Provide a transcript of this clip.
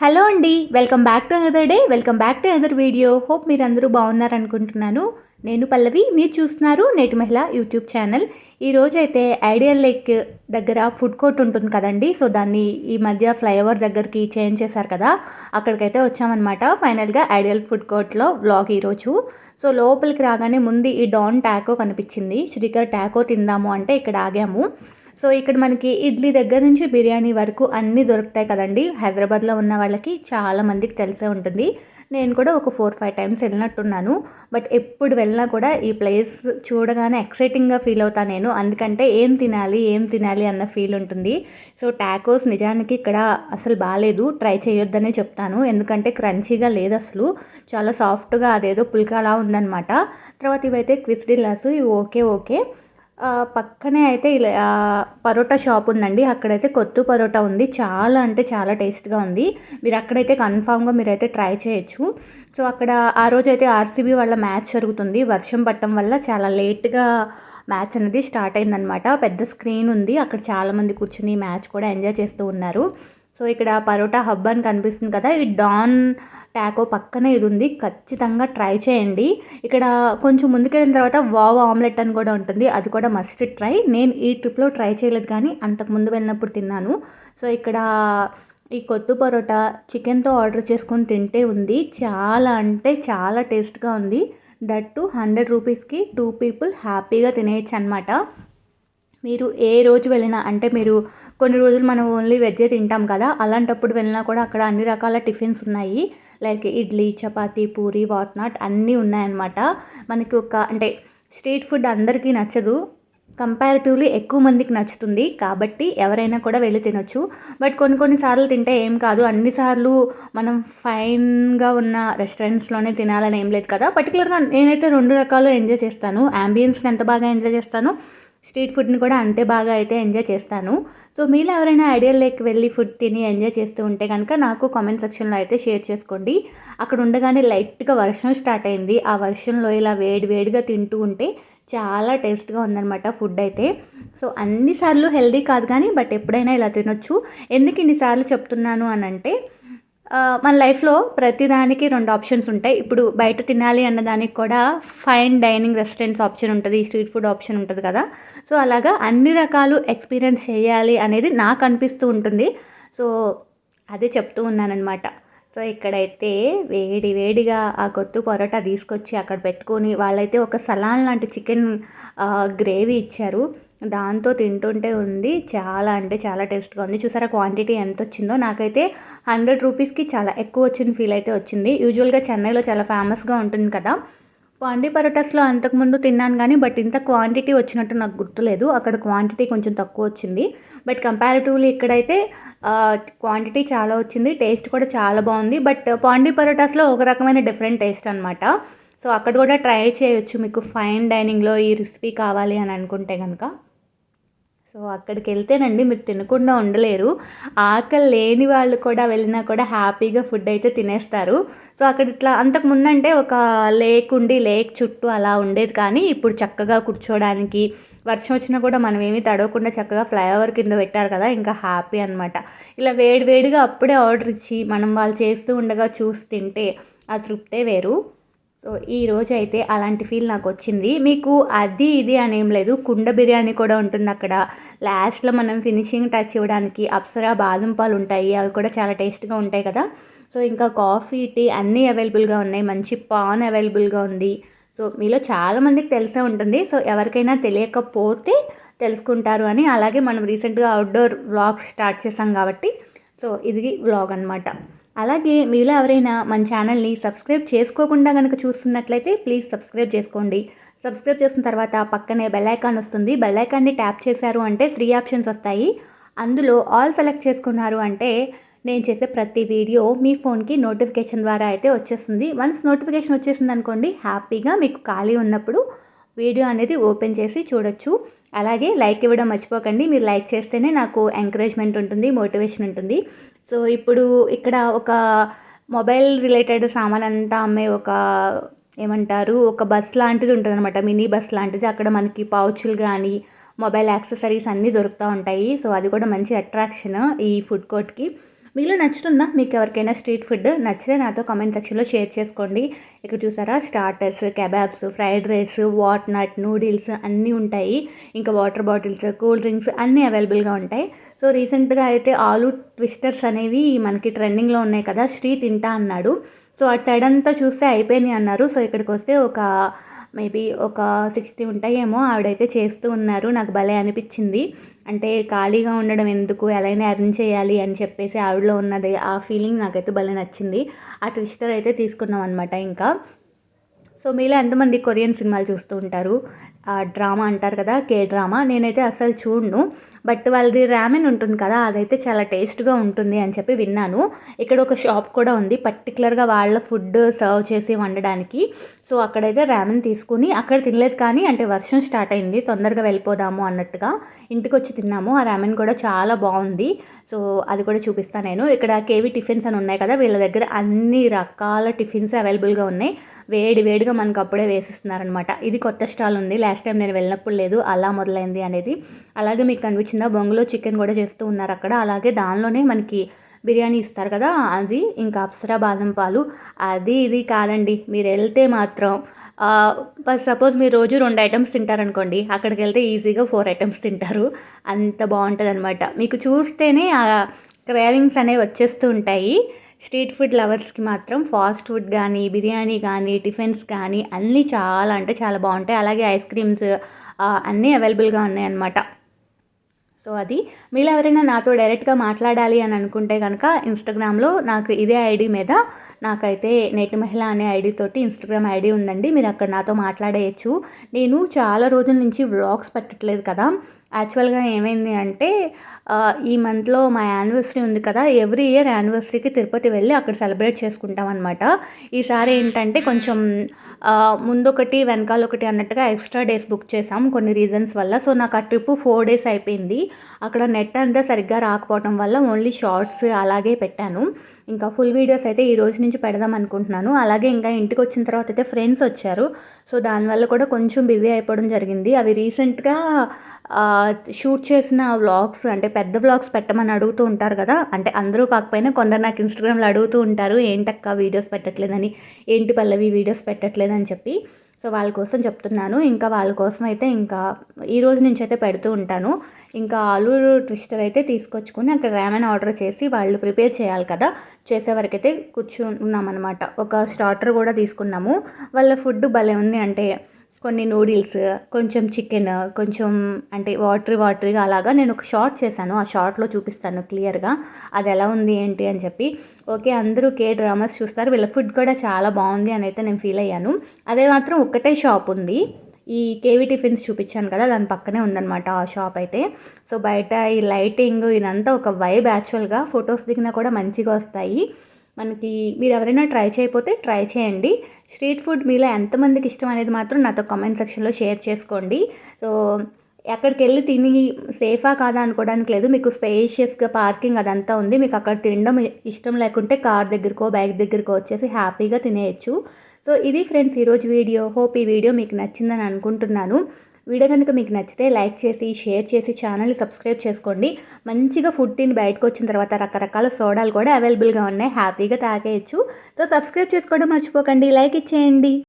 Hello అండి welcome back to another day welcome back to another video. Hope మీరు అందరూ బాగున్నారనుకుంటున్నాను. నేను పల్లవి మీరు చూస్తున్నారు నేటి మహిళ యూట్యూబ్ ఛానల్. ఈ రోజు అయితే ఐడియల్ లేక్ దగ్గర ఫుడ్ కోర్ట్ ఉంటుంది కదండి సో దాన్ని ఈ మధ్య ఫ్లైఓవర్ దగ్గరికి చేంజ్ చేశారు కదా అక్కడికైతే వచ్చామన్నమాట. ఫైనల్గా ఐడియల్ ఫుడ్ కోర్ట్లో వ్లాగ్ ఈరోజు సో లోపలికి రాగానే ముందు ఈ డాన్ టాకో కనిపించింది. శ్రీకర్ ట్యాకో తిందాము అంటే ఇక్కడ ఆగాము. సో ఇక్కడ మనకి ఇడ్లీ దగ్గర నుంచి బిర్యానీ వరకు అన్నీ దొరుకుతాయి కదండి. హైదరాబాద్లో ఉన్న వాళ్ళకి చాలా మందికి తెలిసే ఉంటుంది. నేను కూడా ఒక ఫోర్ ఫైవ్ టైమ్స్ వెళ్ళినట్టున్నాను. బట్ ఎప్పుడు వెళ్ళినా కూడా ఈ ప్లేస్ చూడగానే ఎక్సైటింగ్గా ఫీల్ అవుతాను నేను. అందుకంటే ఏం తినాలి ఏం తినాలి అన్న ఫీల్ ఉంటుంది. సో టాకోస్ నిజానికి ఇక్కడ అసలు బాగాలేదు ట్రై చేయొద్దనే చెప్తాను. ఎందుకంటే క్రంచీగా లేదు అసలు. చాలా సాఫ్ట్గా అదేదో పుల్కాలా ఉందన్నమాట. తర్వాత ఇవైతే క్విస్డిల్లాస్ ఇవి ఓకే ఓకే. పక్కనే అయితే ఇలా పరోటా షాప్ ఉందండి. అక్కడైతే కొత్త పరోటా ఉంది. చాలా అంటే చాలా టేస్ట్గా ఉంది. మీరు అక్కడైతే కన్ఫామ్గా మీరైతే ట్రై చేయొచ్చు. సో అక్కడ ఆ రోజు అయితే ఆర్సీబీ వాళ్ళ మ్యాచ్ జరుగుతుంది. వర్షం పట్టడం వల్ల చాలా లేట్గా మ్యాచ్ అనేది స్టార్ట్ అయిందనమాట పెద్ద స్క్రీన్ ఉంది. అక్కడ చాలామంది కూర్చుని మ్యాచ్ కూడా ఎంజాయ్ చేస్తూ ఉన్నారు. సో ఇక్కడ పరోటా హబ్ అని కనిపిస్తుంది కదా ఈ డాన్ ట్యాకో పక్కనే ఇది ఉంది. ఖచ్చితంగా ట్రై చేయండి. ఇక్కడ కొంచెం ముందుకెళ్ళిన తర్వాత వావ్ ఆమ్లెట్ అని కూడా ఉంటుంది. అది కూడా మస్ట్ ట్రై నేను ఈ ట్రిప్లో ట్రై చేయలేదు కానీ అంతకు ముందు వెళ్ళినప్పుడు తిన్నాను. సో ఇక్కడ ఈ కొత్త పరోటా చికెన్తో ఆర్డర్ చేసుకొని తింటే ఉంది. చాలా అంటే చాలా టేస్ట్గా ఉంది. దట్ టు హండ్రెడ్ రూపీస్కి టూ పీపుల్ హ్యాపీగా తినేయచ్చు అనమాట మీరు ఏ రోజు వెళ్ళినా అంటే మీరు కొన్ని రోజులు మనం ఓన్లీ వెజ్జే తింటాం కదా అలాంటప్పుడు వెళ్ళినా కూడా అక్కడ అన్ని రకాల టిఫిన్స్ ఉన్నాయి. Like idli chapati puri what not అన్నీ ఉన్నాయన్నమాట. మనకి ఒక అంటే స్ట్రీట్ ఫుడ్ అందరికీ నచ్చదు కంపారిటివ్లీ ఎక్కువ మందికి నచ్చుతుంది. కాబట్టి ఎవరైనా కూడా వెళ్ళి తినొచ్చు. బట్ కొన్ని కొన్ని సార్లు తింటే ఏం కాదు అన్నిసార్లు మనం ఫైన్గా ఉన్న రెస్టారెంట్స్లోనే తినాలని ఏం లేదు కదా. పర్టికులర్గా నేనైతే రెండు రకాలు ఎంజాయ్ చేస్తాను. అంబియన్స్ని ఎంత బాగా ఎంజాయ్ చేస్తాను స్ట్రీట్ ఫుడ్ని కూడా అంతే బాగా అయితే ఎంజాయ్ చేస్తాను. సో మీలో ఎవరైనా ఐడియల్ లేక్ వెళ్ళి ఫుడ్ తిని ఎంజాయ్ చేస్తూ ఉంటే కనుక నాకు కామెంట్ సెక్షన్లో అయితే షేర్ చేసుకోండి. అక్కడ ఉండగానే లైట్గా వర్షం స్టార్ట్ అయింది. ఆ వర్షంలో ఇలా వేడి వేడిగా తింటూ ఉంటే చాలా టేస్ట్గా ఉందన్నమాట ఫుడ్ అయితే. సో అన్నిసార్లు హెల్దీ కాదు కానీ బట్ ఎప్పుడైనా ఇలా తినొచ్చు. ఎందుకు ఇన్నిసార్లు చెప్తున్నాను అని అంటే మన లైఫ్లో ప్రతిదానికి రెండు ఆప్షన్స్ ఉంటాయి. ఇప్పుడు బయట తినాలి అన్నదానికి కూడా ఫైన్ డైనింగ్ రెస్టారెంట్స్ ఆప్షన్ ఉంటుంది స్ట్రీట్ ఫుడ్ ఆప్షన్ ఉంటుంది కదా. సో అలాగా అన్ని రకాలు ఎక్స్పీరియన్స్ చేయాలి అనేది నాకు అనిపిస్తూ ఉంటుంది. సో అదే చెప్తూ ఉన్నానమాట సో ఇక్కడైతే వేడి వేడిగా ఆ కొత్త పొరోటా తీసుకొచ్చి అక్కడ పెట్టుకొని వాళ్ళైతే ఒక సలాన్ లాంటి చికెన్ గ్రేవీ ఇచ్చారు. దాంతో తింటుంటే ఉంది. చాలా అంటే చాలా టేస్ట్గా ఉంది. చూసారా క్వాంటిటీ ఎంత వచ్చిందో నాకైతే హండ్రెడ్ రూపీస్కి చాలా ఎక్కువ వచ్చిన ఫీల్ అయితే వచ్చింది. యూజువల్గా చెన్నైలో చాలా ఫేమస్గా ఉంటుంది కదా. పాండీ పరోటాస్లో అంతకుముందు తిన్నాను కానీ బట్ ఇంత క్వాంటిటీ వచ్చినట్టు నాకు గుర్తులేదు. అక్కడ క్వాంటిటీ కొంచెం తక్కువ వచ్చింది బట్ కంపారిటివ్లీ ఇక్కడైతే క్వాంటిటీ చాలా వచ్చింది. టేస్ట్ కూడా చాలా బాగుంది. బట్ పాండీ పరోటాస్లో ఒక రకమైన డిఫరెంట్ టేస్ట్ అనమాట సో అక్కడ కూడా ట్రై చేయొచ్చు. మీకు ఫైన్ డైనింగ్లో ఈ రెసిపీ కావాలి అని అనుకుంటే కనుక సో అక్కడికి వెళ్తేనండి మీరు తినకుండా ఉండలేరు. ఆకలి లేని వాళ్ళు కూడా వెళ్ళినా కూడా హ్యాపీగా ఫుడ్ అయితే తినేస్తారు. సో అక్కడ ఇట్లా అంతకు ముందంటే ఒక లేక్ ఉండి లేక్ చుట్టూ అలా ఉండేది కానీ ఇప్పుడు చక్కగా కూర్చోడానికి వర్షం వచ్చినా కూడా మనం ఏమీ తడవకుండా చక్కగా ఫ్లైఓవర్ కింద పెట్టారు కదా ఇంకా హ్యాపీ అనమాట ఇలా వేడి వేడిగా అప్పుడే ఆర్డర్ ఇచ్చి మనం వాళ్ళు చేస్తూ ఉండగా చూసి తింటే ఆ తృప్తే వేరు. సో ఈ రోజు అయితే అలాంటి ఫీల్ నాకు వచ్చింది మీకు అది ఇది అని ఏం లేదు. కుండ బిర్యానీ కూడా ఉంటుంది అక్కడ. లాస్ట్లో మనం ఫినిషింగ్ టచ్ ఇవ్వడానికి అప్సరా బాదం పాలు ఉంటాయి అవి కూడా చాలా టేస్ట్గా ఉంటాయి కదా. సో ఇంకా కాఫీ టీ అన్నీ అవైలబుల్గా ఉన్నాయి. మంచి పాన్ అవైలబుల్గా ఉంది. సో మీలో చాలామందికి తెలిసే ఉంటుంది. సో ఎవరికైనా తెలియకపోతే తెలుసుకుంటారు అని. అలాగే మనం రీసెంట్గా అవుట్డోర్ వ్లాగ్స్ స్టార్ట్ చేసాం కాబట్టి. సో ఇది వ్లాగ్ అనమాట అలాగే మీలో ఎవరైనా మన ఛానల్ని సబ్స్క్రైబ్ చేసుకోకుండా కనుక చూస్తున్నట్లయితే ప్లీజ్ సబ్స్క్రైబ్ చేసుకోండి. సబ్స్క్రైబ్ చేసిన తర్వాత పక్కనే బెల్ ఐకాన్ వస్తుంది. బెల్ ఐకాన్ని ట్యాప్ చేశారు అంటే త్రీ ఆప్షన్స్ వస్తాయి. అందులో ఆల్ సెలెక్ట్ చేసుకున్నారు అంటే నేను చేసే ప్రతి వీడియో మీ ఫోన్కి నోటిఫికేషన్ ద్వారా అయితే వచ్చేస్తుంది. వన్స్ నోటిఫికేషన్ వచ్చేసింది అనుకోండి హ్యాపీగా మీకు ఖాళీ ఉన్నప్పుడు వీడియో అనేది ఓపెన్ చేసి చూడొచ్చు. అలాగే లైక్ ఇవ్వడం మర్చిపోకండి. మీరు లైక్ చేస్తేనే నాకు ఎంకరేజ్మెంట్ ఉంటుంది మోటివేషన్ ఉంటుంది. సో ఇప్పుడు ఇక్కడ ఒక మొబైల్ రిలేటెడ్ సామాన్ అంతా అమ్మే ఒక ఏమంటారు ఒక బస్ లాంటిది ఉంటుంది అనమాట మినీ బస్ లాంటిది. అక్కడ మనకి పౌచులు కానీ మొబైల్ యాక్సెసరీస్ అన్నీ దొరుకుతూ ఉంటాయి. సో అది కూడా మంచి అట్రాక్షన్ ఈ ఫుడ్ కోర్ట్కి. మీలో నచ్చుతుందా? మీకు ఎవరికైనా స్ట్రీట్ ఫుడ్ నచ్చితే నాతో కామెంట్ సెక్షన్లో షేర్ చేసుకోండి. ఇక్కడ చూసారా? Starters kebabs fried rice what not noodles అన్నీ ఉంటాయి. ఇంకా వాటర్ బాటిల్స్ కూల్ డ్రింక్స్ అన్నీ అవైలబుల్గా ఉంటాయి. సో రీసెంట్గా అయితే ఆలు ట్విస్టర్స్ అనేవి మనకి ట్రెండింగ్లో ఉన్నాయి కదా? శ్రీ తింటా అన్నాడు. సో అటు సైడ్ అంతా చూస్తే అయిపోయినాయి అన్నారు. సో ఇక్కడికి వస్తే ఒక మేబీ ఒక సిక్స్టీ ఉంటాయేమో ఆవిడైతే చేస్తూ ఉన్నారు. నాకు భలే అనిపించింది. అంటే ఖాళీగా ఉండడం ఎందుకు? ఎలాగైనా ఎర్న్ చేయాలి అని చెప్పేసి ఆవిడలో ఉన్నది ఆ ఫీలింగ్ నాకైతే భలే నచ్చింది. ఆ ట్విస్టర్ అయితే తీసుకున్నాం అనమాట ఇంకా. సో మీలో ఎంతమంది కొరియన్ సినిమాలు చూస్తూ ఉంటారు? డ్రామా అంటారు కదా కే డ్రామా నేనైతే అసలు చూడను. బట్ వాళ్ళది ర్యామెన్ ఉంటుంది కదా అదైతే చాలా టేస్ట్గా ఉంటుంది అని చెప్పి విన్నాను. ఇక్కడ ఒక షాప్ కూడా ఉంది పర్టికులర్గా వాళ్ళ ఫుడ్ సర్వ్ చేసి వండడానికి. సో అక్కడైతే ర్యామెన్ తీసుకుని అక్కడ తినలేదు కానీ అంటే వర్షం స్టార్ట్ అయింది తొందరగా వెళ్ళిపోదాము అన్నట్టుగా ఇంటికి వచ్చి తిన్నాము. ఆ ర్యామెన్ కూడా చాలా బాగుంది. సో అది కూడా చూపిస్తాను నేను. ఇక్కడ కేవీ టిఫిన్స్ అని ఉన్నాయి కదా వీళ్ళ దగ్గర అన్ని రకాల టిఫిన్స్ అవైలబుల్గా ఉన్నాయి. వేడి వేడిగా మనకు అప్పుడే వేసిస్తున్నారనమాట ఇది కొత్త స్టాల్ ఉంది. లాస్ట్ టైం నేను వెళ్ళినప్పుడు లేదు. అలా మొదలైంది అనేది. అలాగే మీకు కనిపించిందా బొంగులో చికెన్ కూడా చేస్తూ ఉన్నారు అక్కడ. అలాగే దానిలోనే మనకి బిర్యానీ ఇస్తారు కదా? అది ఇంకా అప్సరా బాదం పాలు. అది ఇది కాదండి. మీరు వెళ్తే మాత్రం సపోజ్ మీరు రోజు రెండు ఐటమ్స్ తింటారనుకోండి అక్కడికి వెళ్తే ఈజీగా ఫోర్ ఐటమ్స్ తింటారు. అంత బాగుంటుంది అనమాట మీకు చూస్తేనే క్రేవింగ్స్ అనేవి వచ్చేస్తూ ఉంటాయి. స్ట్రీట్ ఫుడ్ లవర్స్కి మాత్రం ఫాస్ట్ ఫుడ్ కానీ బిర్యానీ కానీ టిఫిన్స్ కానీ అన్నీ చాలా అంటే చాలా బాగుంటాయి. అలాగే ఐస్ క్రీమ్స్ అన్నీ అవైలబుల్గా ఉన్నాయి అన్నమాట సో అది మీరు ఎవరైనా నాతో డైరెక్ట్గా మాట్లాడాలి అని అనుకుంటే కనుక ఇన్స్టాగ్రామ్లో నాకు ఇదే ఐడి మీద నాకైతే నేటి మహిళ అనే ఐడి తోటి ఇన్స్టాగ్రామ్ ఐడి ఉందండి. మీరు అక్కడ నాతో మాట్లాడేయచ్చు. నేను చాలా రోజుల నుంచి వ్లాగ్స్ పెట్టట్లేదు కదా. యాక్చువల్గా ఏమైంది అంటే ఈ మంత్లో మా యానివర్సరీ ఉంది కదా ఎవ్రీ ఇయర్ యానివర్సరీకి తిరుపతి వెళ్ళి అక్కడ సెలబ్రేట్ చేసుకుంటాం అనమాట ఈసారి ఏంటంటే కొంచెం ముందొకటి వెనకాల ఒకటి అన్నట్టుగా ఎక్స్ట్రా డేస్ బుక్ చేసాం కొన్ని రీజన్స్ వల్ల. సో నాకు ఆ ట్రిప్ ఫోర్ డేస్ అయిపోయింది. అక్కడ నెట్ అంతా సరిగ్గా రాకపోవడం వల్ల ఓన్లీ షార్ట్స్ అలాగే పెట్టాను. ఇంకా ఫుల్ వీడియోస్ అయితే ఈ రోజు నుంచి పెడదాం అనుకుంటున్నాను. అలాగే ఇంకా ఇంటికి వచ్చిన తర్వాత అయితే ఫ్రెండ్స్ వచ్చారు. సో దానివల్ల కూడా కొంచెం బిజీ అయిపోవడం జరిగింది. అవి రీసెంట్గా షూట్ చేసిన వ్లాగ్స్ అంటే పెద్ద వ్లాగ్స్ పెట్టమని అడుగుతూ ఉంటారు కదా. అంటే అందరూ కాకపోయినా కొందరు నాకు ఇన్స్టాగ్రామ్లో అడుగుతూ ఉంటారు ఏంటక్క వీడియోస్ పెట్టట్లేదని? ఏంటి పల్లవి వీడియోస్ పెట్టట్లేదని? చెప్పి. సో వాళ్ళ కోసం చెప్తున్నాను. ఇంకా వాళ్ళ కోసం అయితే ఇంకా ఈ రోజు నుంచి అయితే పెడుతూ ఉంటాను. ఇంకా ఆలు ట్విస్టర్ అయితే తీసుకొచ్చుకొని అక్కడ ర్యామెన్ ఆర్డర్ చేసి వాళ్ళు ప్రిపేర్ చేయాలి కదా. చేసే వరకైతే కూర్చున్నాం ఒక స్టార్టర్ కూడా తీసుకున్నాము. వాళ్ళ ఫుడ్ భలే ఉంది అంటే కొన్ని నూడిల్స్ కొంచెం చికెన్ కొంచెం అంటే వాటరీ వాటరీగా అలాగా నేను ఒక షార్ట్ చేశాను. ఆ షార్ట్లో చూపిస్తాను క్లియర్గా. అది ఎలా ఉంది ఏంటి అని చెప్పి. ఓకే అందరూ కే డ్రామాస్ చూస్తారు. వీళ్ళ ఫుడ్ కూడా చాలా బాగుంది అని అయితే నేను ఫీల్ అయ్యాను. అదే మాత్రం ఒక్కటే షాప్ ఉంది. ఈ కేవీ టిఫిన్స్ చూపించాను కదా దాని పక్కనే ఉందన్నమాట ఆ షాప్ అయితే. సో బయట ఈ లైటింగ్ ఇదంతా ఒక వైబ్ యాక్చువల్గా. ఫొటోస్ దిగినా కూడా మంచిగా వస్తాయి. మనకి మీరు ఎవరైనా ట్రై చేయకపోతే ట్రై చేయండి. స్ట్రీట్ ఫుడ్ మీలో ఎంతమందికి ఇష్టం అనేది మాత్రం నాతో కామెంట్ సెక్షన్లో షేర్ చేసుకోండి. సో ఎక్కడికి వెళ్ళి తిని సేఫా కాదా అనుకోవడానికి లేదు. మీకు స్పేషియస్గా పార్కింగ్ అదంతా ఉంది. మీకు అక్కడ తినడం ఇష్టం లేకుంటే కార్ దగ్గరకో బైక్ దగ్గరకో వచ్చేసి హ్యాపీగా తినేయచ్చు. సో ఇది ఫ్రెండ్స్ ఈరోజు వీడియో. హోప్ ఈ వీడియో మీకు నచ్చిందని అనుకుంటున్నాను. వీడియో కనుక మీకు నచ్చితే లైక్ చేసి షేర్ చేసి ఛానల్ని సబ్స్క్రైబ్ చేసుకోండి. మంచిగా ఫుడ్ తిని బయటకు వచ్చిన తర్వాత రకరకాల సోడాలు కూడా అవైలబుల్గా ఉన్నాయి. హ్యాపీగా తాగేయచ్చు. సో సబ్స్క్రైబ్ చేసుకోవడం మర్చిపోకండి. లైక్ ఇచ్చేయండి.